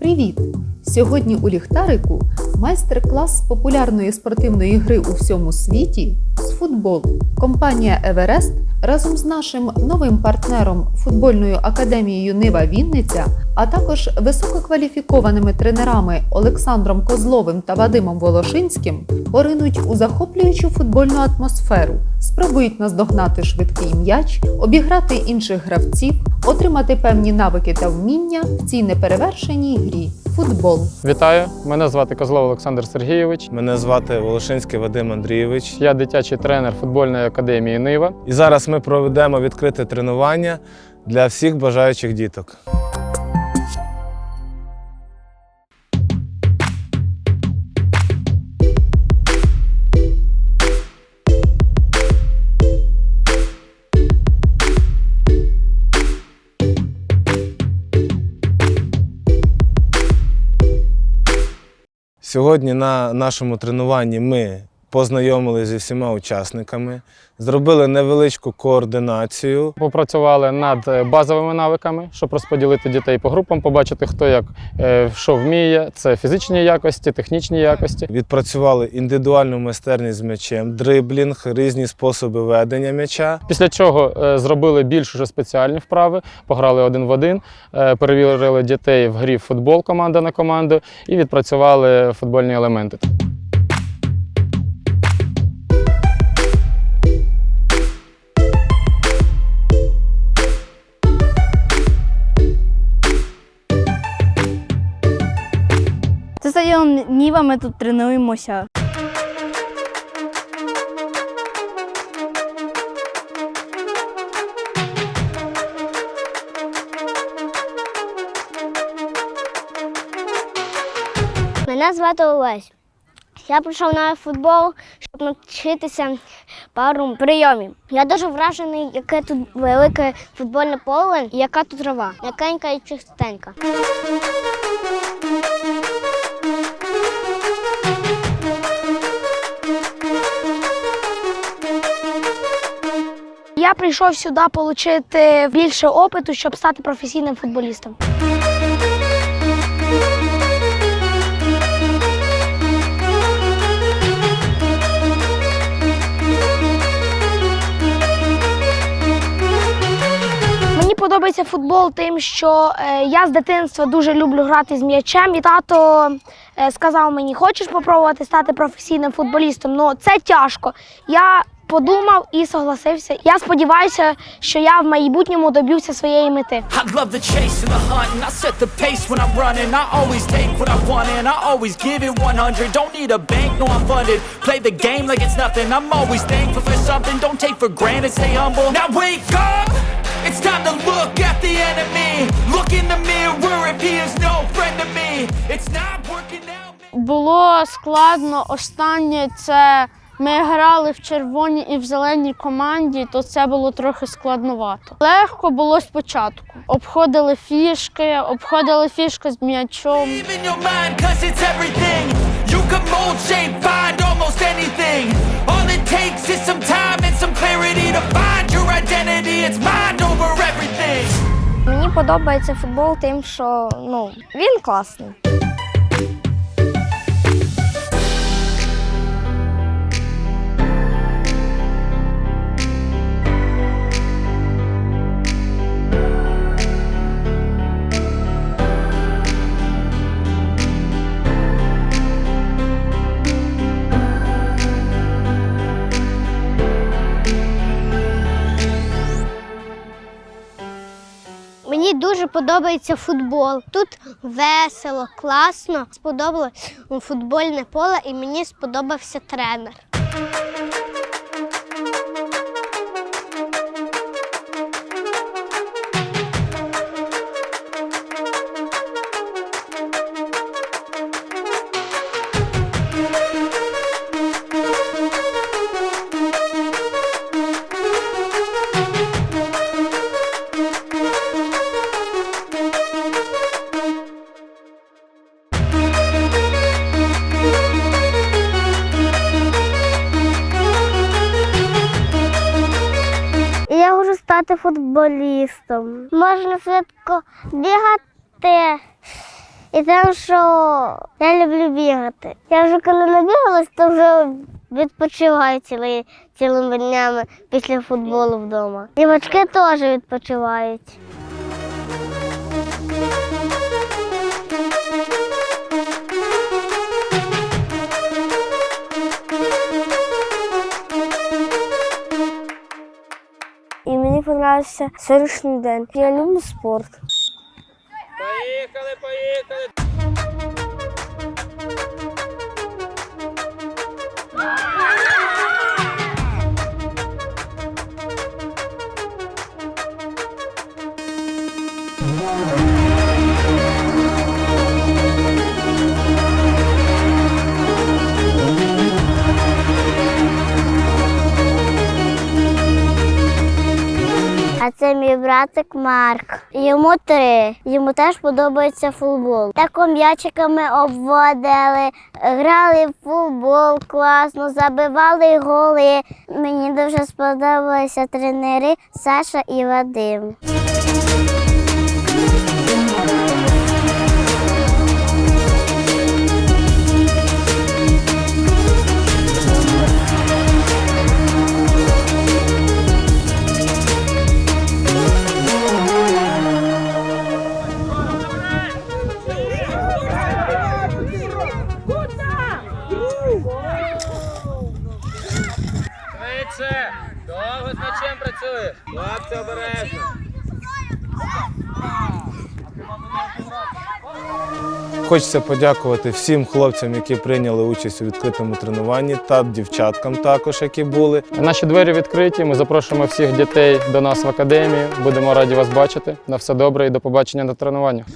Привіт! Сьогодні у ліхтарику майстер-клас з популярної спортивної гри у всьому світі з футболу. Компанія Еверест разом з нашим новим партнером футбольною академією Нива Вінниця, а також висококваліфікованими тренерами Олександром Козловим та Вадимом Волошинським поринуть у захоплюючу футбольну атмосферу, спробують наздогнати швидкий м'яч, обіграти інших гравців, отримати певні навики та вміння в цій неперевершеній грі футбол. Вітаю, мене звати Козлов Олександр Сергійович. Мене звати Волошинський Вадим Андрійович. Я дитячий тренер футбольної академії Нива. І зараз ми проведемо відкрите тренування для всіх бажаючих діток. Сьогодні на нашому тренуванні ми познайомилися зі всіма учасниками, зробили невеличку координацію. Попрацювали над е, базовими навиками, щоб розподілити дітей по групам, побачити, хто як е, що вміє. Це фізичні якості, технічні якості. Відпрацювали індивідуальну майстерність з м'ячем, дриблінг, різні способи ведення м'яча. Після чого е, зробили більш уже спеціальні вправи, пограли один в один, перевірили дітей в грі в футбол команда на команду і відпрацювали футбольні елементи. Це стадіон Ніва, ми тут тренуємося. Мене звати Олесь. Я прийшов на футбол, щоб навчитися пару прийомів. Я дуже вражений, яке тут велике футбольне поле і яка тут трава. М'якенька і чистенька. Я прийшов сюди отримати більше опиту, щоб стати професійним футболістом. Подобається футбол тим, що е, я з дитинства дуже люблю грати з м'ячем. І тато е, сказав мені, хочеш спробувати стати професійним футболістом? Ну це тяжко. Я подумав і согласився. Я сподіваюся, що я в майбутньому доб'юся своєї мети. I love the chase and the hunt, and I set the pace when I'm running. I always take what I want, and I always give it 100. Don't need a bank, no, I'm funded. Play the game like it's nothing. I'm always thankful for something. Don't take for granted, stay humble. Now wake up! It's time to look at the enemy. Look in the mirror if he is no friend to me. It's not working out. Було складно. Останнє це ми грали в червоній і в зеленій команді, то це було трохи складновато. Легко було спочатку. Обходили фішки, обходили фішки з м'ячом. It's everything. Подобається футбол тим, що ну він класний. Мені дуже подобається футбол. Тут весело, класно. Сподобалось футбольне поле і мені сподобався тренер. Стати футболістом. Можна швидко бігати І тим, що я люблю бігати. Я вже коли набігалась, то вже відпочиваю цілий, цілими днями після футболу вдома. І батьки теж відпочивають. Подобався сьогоднішній день. Я люблю спорт. А це мій братик Марк. Йому три. Йому теж подобається футбол. Так м'ячиками обводили, грали в футбол класно, забивали голи. Мені дуже сподобалися тренери Саша і Вадим. Хочеться подякувати всім хлопцям, які прийняли участь у відкритому тренуванні, та дівчаткам також, які були. Наші двері відкриті. Ми запрошуємо всіх дітей до нас в академію. Будемо раді вас бачити. На все добре і до побачення на тренуваннях.